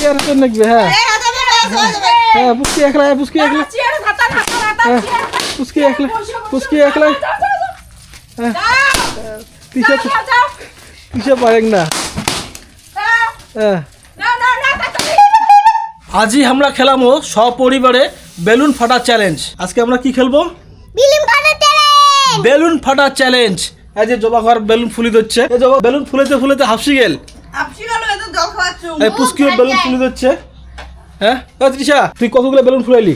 Chair হাতে নাকবে হ্যাঁ। হয়ে। হ্যাঁ পুচকি একলা হ্যাঁ, পুচকি একলা। হ্যাঁ। পুচকি একলা পুচকি একলা। হ্যাঁ। তিসা যাও, তিসা পারেন না। হ্যাঁ। আজই আমরা খেলামো সপরিবারে বেলুন ফাটা চ্যালেঞ্জ। আজকে আমরা কি খেলব? বেলুন ফাটা চ্যালেঞ্জ। এই যে জবা ঘর বেলুন ফুলি দিচ্ছে বেলুন ফুলেতে ফুলেতে হাফসি গেল জল খাওয়াচ্ছ। এই পুচকিও বেলুন ফুলি দিচ্ছে। হ্যাঁ? তৃষা তুই কতগুলো বেলুন ফুলাইলি?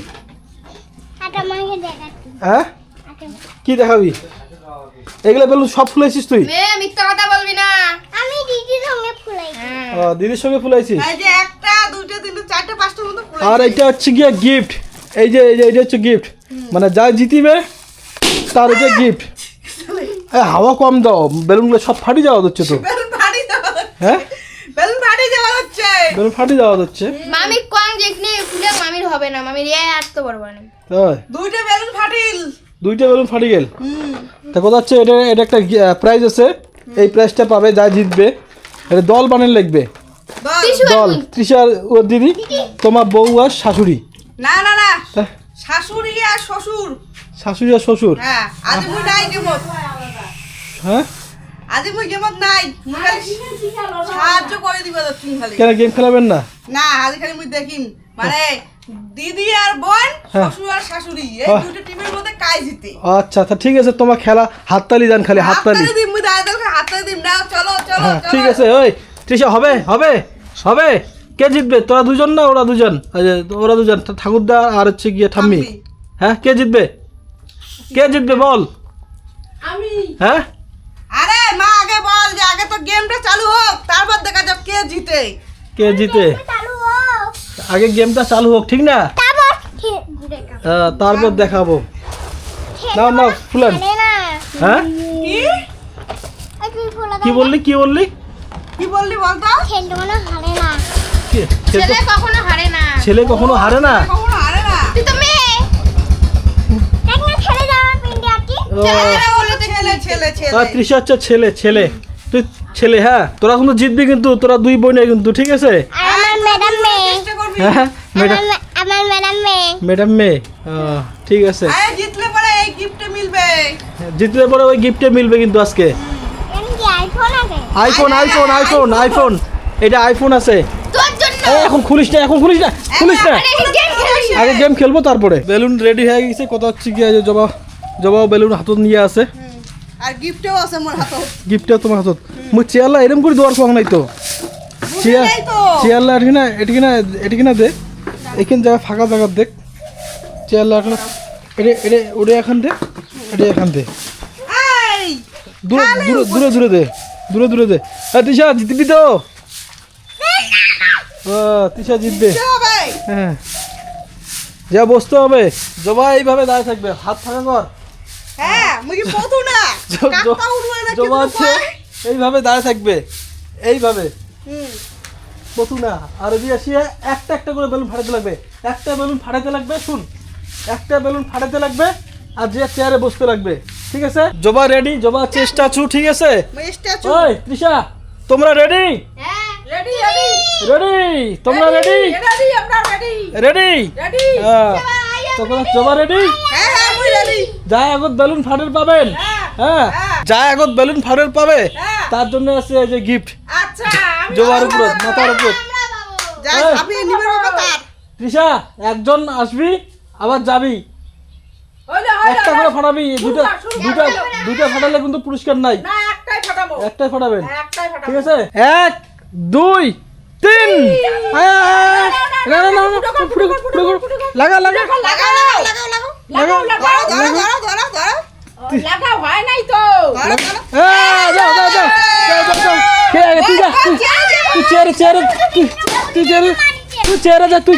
হ্যাঁ? কি দেখাবি? এগুলো বেলুন সব ফুলাইছিস তুই? মিথ্যা কথা বলবি না। আমি দিদির সঙ্গে ফুলাই ও, দিদির সঙ্গে ফুলাইছিস? এই যে একটা, দুইটা, তিনটা, চারটা, পাঁচটা মতো আর এটা হচ্ছে গিয়ে গিফট এই যে এই যে এটা হচ্ছে গিফট মানে যা জিতিবে তার এটা গিফট হাওয়া কম দাও। বেলুনগুলো সব ফাটি যাওয়া হচ্ছে তো। হ্যাঁ বেলুন ফাটি যাওয়া হচ্ছে। বেলুন ফাটি যাওয়া হচ্ছে মামি কম যেখানে ফুলে মামির হবে না মামির এ আসতে পারব না। তাই? দুইটা বেলুন ফাটিল। দুইটা বেলুন ফাটি গেল। তা কথা হচ্ছে এটা এটা একটা প্রাইজ আছে। এই প্রাইজটা পাবে যা জিতবে। এটা দল বানান লাগবে বল। দল। তৃষার ওর দিদি তোমার বউ আর শাশুড়ি। না না না। শাশুড়ি আর শ্বশুর। শাশুড়ি আর শ্বশুর? হ্যাঁ আজ মুই নাই হ্যাঁ? আজ মুই গেমত নাই। সাহায্য করে দিব তুমি খালি। কেন গেম খেলাবেন না? না আজ খালি মুই দেখিম। মানে দিদি আর বোন হ্যাঁ। শ্বশুর আর শাশুড়ি এই হ্যাঁ। দুটো টিমের মধ্যে কাজ জিতে? আচ্ছা তা ঠিক আছে তোমার খেলা হাততালি দেন খালি হাততালি হাততালি। দিম মুই দাদা হাততালি দিম। নাও চলো চলো হ্যাঁ ঠিক আছে ওই তৃষা হবে হবে হবে। কে জিতবে? তোরা দুজন না ওরা দুজন? ওরা দুজন। ঠাকুরদা আর হচ্ছে গিয়ে ঠাম্মি। ঠাম্মি। হ্যাঁ কে জিতবে? কে জিতবে বল? আমি। হ্যাঁ? গেমটা চালু হোক তারপর দেখা যাক কে জিতে। কে জিতে? আগে গেমটা চালু হোক ঠিক না? তারপর খে- দেখা হ্যাঁ, তারপর দেখাবো। নাও নাও ফুলান। না হ্যাঁ? কি? বললি কি বললি? কি বললি বলতো? খেলতে মনে হারে না। ছেলে কখনো হারে না? ছেলে কখনো হারে না। না তুই তো মেয়ে ছেলে ছেলে। বলে তো ছেলে ছেলে। ছেলে হ্যাঁ? তোরা কিন্তু জিতবি কিন্তু তোরা দুই বোনে কিন্তু ঠিক আছে? আমার ম্যাডাম মেয়ে। হ্যাঁ ম্যাডাম আমার মে- ম্যাডাম মেয়ে। ম্যাডাম মেয়ে ঠিক আছে। জিতলে পরে এই গিফটটা মিলবে। জিতলে পরে ওই গিফটে মিলবে কিন্তু আজকে। IPhone iPhone iPhone iPhone iPhone এটা আইফোন আছে। তোর এখন খুলিস না এখন খুলিস না খুলিস না। আরে গেম আগে গেম খেলব তারপরে। বেলুন রেডি হয়ে গেছে কত হচ্ছে কি জবা জবাও বেলুন হাতত নিয়ে আছে। আর গিফটও আছে গিফটটা তোমার হাতত। মুই এরম করে দেওয়ার পাও নাই তো। এটি না এটি এটি এখান জায়গা ফাঁকা জায়গা দেখ। এখন এটা এটা ওটা এখান দে। এটা এখান দে। দূরে দূরে দূরে দূরে দে। দূরে দূরে দে। হ্যাঁ তিশা জিতবি তো। তিশা জিতবে হ্যাঁ। যা বসতে হবে। জবা এইভাবে দাঁড়িয়ে থাকবে। হাত ফাঁকা কর। হ্যাঁ না কাকা না হচ্ছে এইভাবে দাঁড়িয়ে থাকবে এইভাবে। হুম। না আর এদিকে আসিয়ে একটা একটা করে বেলুন ফাটাতে লাগবে। একটা বেলুন ফাটাতে লাগবে শুন। একটা বেলুন ফাটাতে লাগবে আর যে চেয়ারে বসতে লাগবে। ঠিক আছে? জবা রেডি জবা চেষ্টা ছু ঠিক আছে? মুই স্ট্যাচু ওই তৃষা তোমরা রেডি হ্যাঁ। রেডি রেডি রেডি তোমরা রেডি রেডি আমরা রেডি রেডি রেডি তোমরা জবা রেডি হ্যাঁ হ্যাঁ রেডি যা আগত বেলুন ফাটের পাবেন হ্যাঁ হ্যাঁ হ্যাঁ। যা আগত বেলুন ফাটের পাবে হ্যাঁ। তার জন্য আছে এই যে গিফট আচ্ছা জবার উপর মাথার উপর তৃষা একজন আসবি আবার যাবি একটা করে ফাটাবি দুটা দুটা। দুটা ফাটালে কিন্তু পুরস্কার নাই একটাই ফাটাবো একটাই ফাটাবেন ঠিক আছে এক দুই তিন। লাগা লাগা লাগাও লাগাও লাগা লাগাও হয় নাই তো যাও যাও যাও। কে আগে? তুই যা তুই চেয়ারে চেয়ারে তুই চেয়ারে তুই চেয়ারে যা তুই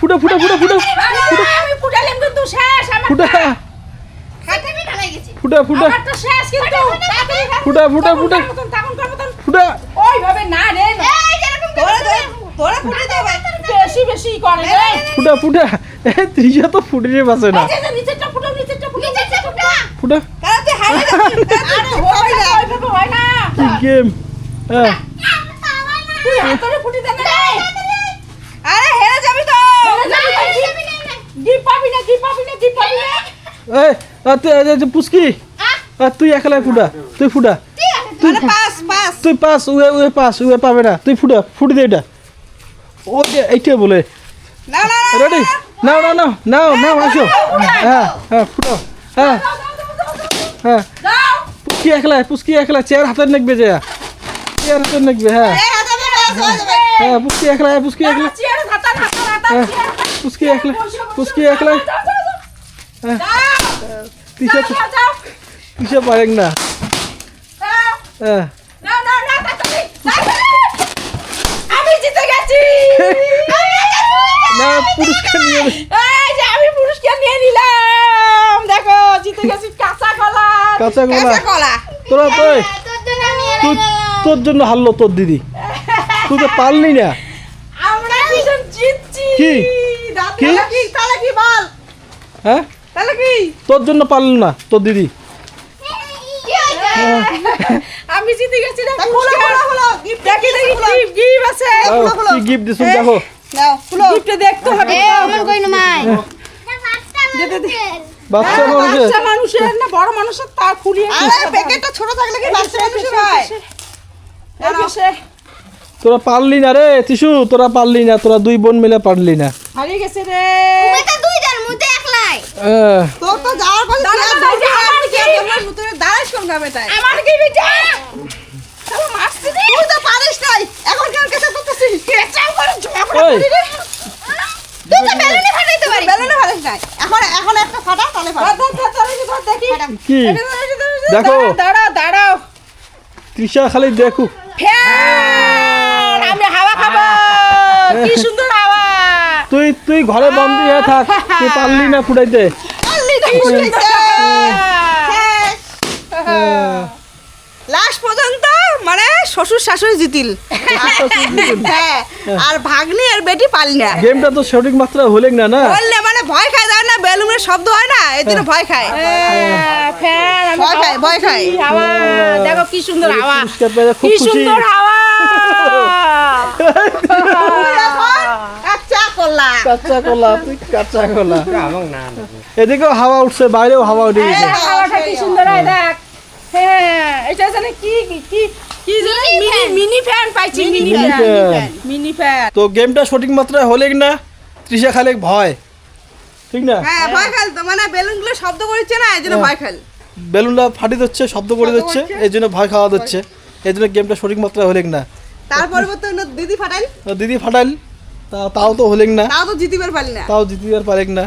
ফুটো ফুটো ফুটো ফুটো আমি ফুটালাম কিন্তু শেষ আমার ফুটা ফুটা ফুটা তো শেষ কিন্তু তাড়াতাড়ি খা। ফুটা ফুটা ফুটা ফুটা ওইভাবে না রে তোরা তোরা- তোরা ফুটে বেশি বেশি করে রে ফুটা ফুটা ত্রিশা তো ফুটে বাসে না। ফুটো কি গেম হ্যাঁ আর তুই একলাই ফুটা। তুই ফুটা। আরে পাস পাস। তুই পাস উয়ে উয়ে পাস উয়ে পাবে না। তুই ফুটা ফুটি দে এটা। ও এইটা বলে। না না না রেডি নাও নাও নাও নাও নাও আসো হ্যাঁ হ্যাঁ ফুটো হ্যাঁ হ্যাঁ যাও পুচকি একলা পুচকি একলা চেয়ার হাতে নেকবে যে চেয়ার হাতে নেকবে হ্যাঁ এ হাতে পাস হয়ে যাবে হ্যাঁ পুচকি একলা পুচকি একলা চেয়ার হাতা হাতা হাতা হ্যাঁ পুচকি একলা পুচকি একলা হ্যাঁ তিসে যাও যাও তিসে পারেন না হ্যাঁ পুরস্কার নিয়ে এই যে আমি পুরস্কার নিয়ে নিলাম। দেখো জিতে গেছি কাঁচা কলা কাঁচা কলা। কলা তোরা তো তুই তোর জন্য হারলো তোর দিদি। তুই তো পারলি না। আমরা দুজন জিতছি। কি? কি? তাহলে কি বল? হ্যাঁ? তাহলে কি? তোর জন্য পারল না তোর দিদি। আমি জিতে গেছি না দেখি দেখি গিফট গিফট আছে। কি গিফট দিছুন দেখো। নাও খুলো। গিফটে দেখতে হবে এ, অমন কই না মাই। বাচ্চা মানুষের। বাচ্চা মানুষের না বড় মানুষের তা খুলিয়ে আরে প্যাকেটটা ছোট থাকলে কি বাচ্চা মানুষের হয়? তোরা পারলি না রে তিসু তোরা পারলি না তোরা দুই বোন মিলে পারলি না। হারিয়ে গেছে রে। তুমি তো দুইজন, মুই তো একলাই। আহ, তোর তো যাওয়ার কথা আমার কি আমার মুতরে দাঁড়াস কোন গাবে তাই? আমার কি বিটা? চলো মারছি তুই তো পারিস নাই। এখন দেখি। দেখো। দাঁড়াও দাঁড়াও তৃষা খালি দেখুক আমি হাওয়া খাব। কি সুন্দর হাওয়া। তুই তুই ঘরে বন্দি হয়ে থাক। তুই পারলি না ফুটাইতে। দেখি হ্যাঁ। লাস্ট পর্যন্ত মানে শ্বশুর শাশুড়ি জিতিল। হ্যাঁ আর ভাগ্নি আর বেটি পালি না। গেমটা তো সঠিক মাত্রা হলেন না না? বললে মানে ভয় খায় যায় না বেলুনের শব্দ হয় না এই জন্য ভয় খায়। ভয় খায় ভয় খায়। হাওয়া। দেখো কি সুন্দর হাওয়া। কি সুন্দর হাওয়া। কাঁচা কলা। তুই কাঁচা কলা। এদিকেও হাওয়া উঠছে বাইরেও হাওয়া উঠে গেছে। হাওয়াটা কি সুন্দর হয় দেখ। হ্যাঁ এটা জানে কি কি মিনি মিনি মিনি মিনি। মিনি তো গেমটা সঠিক মাত্রায় হলেন না তৃষা খালে ভয়। ঠিক না? হ্যাঁ ভয় খাল তো মানে বেলুনগুলো শব্দ করছে না এই জন্য ভয় খাল। বেলুনটা ফাটি দিচ্ছে শব্দ করে দিচ্ছে এই জন্য ভয় খাওয়া দিচ্ছে। এই জন্য গেমটা সঠিক মাত্রায় হলেন না তার পরিবর্তে দিদি ফাটাইল। দিদি ফাটাইল তাও তো হলেন না তাও তো জিতিবার পারলি না। তাও জিতিবার পারেন না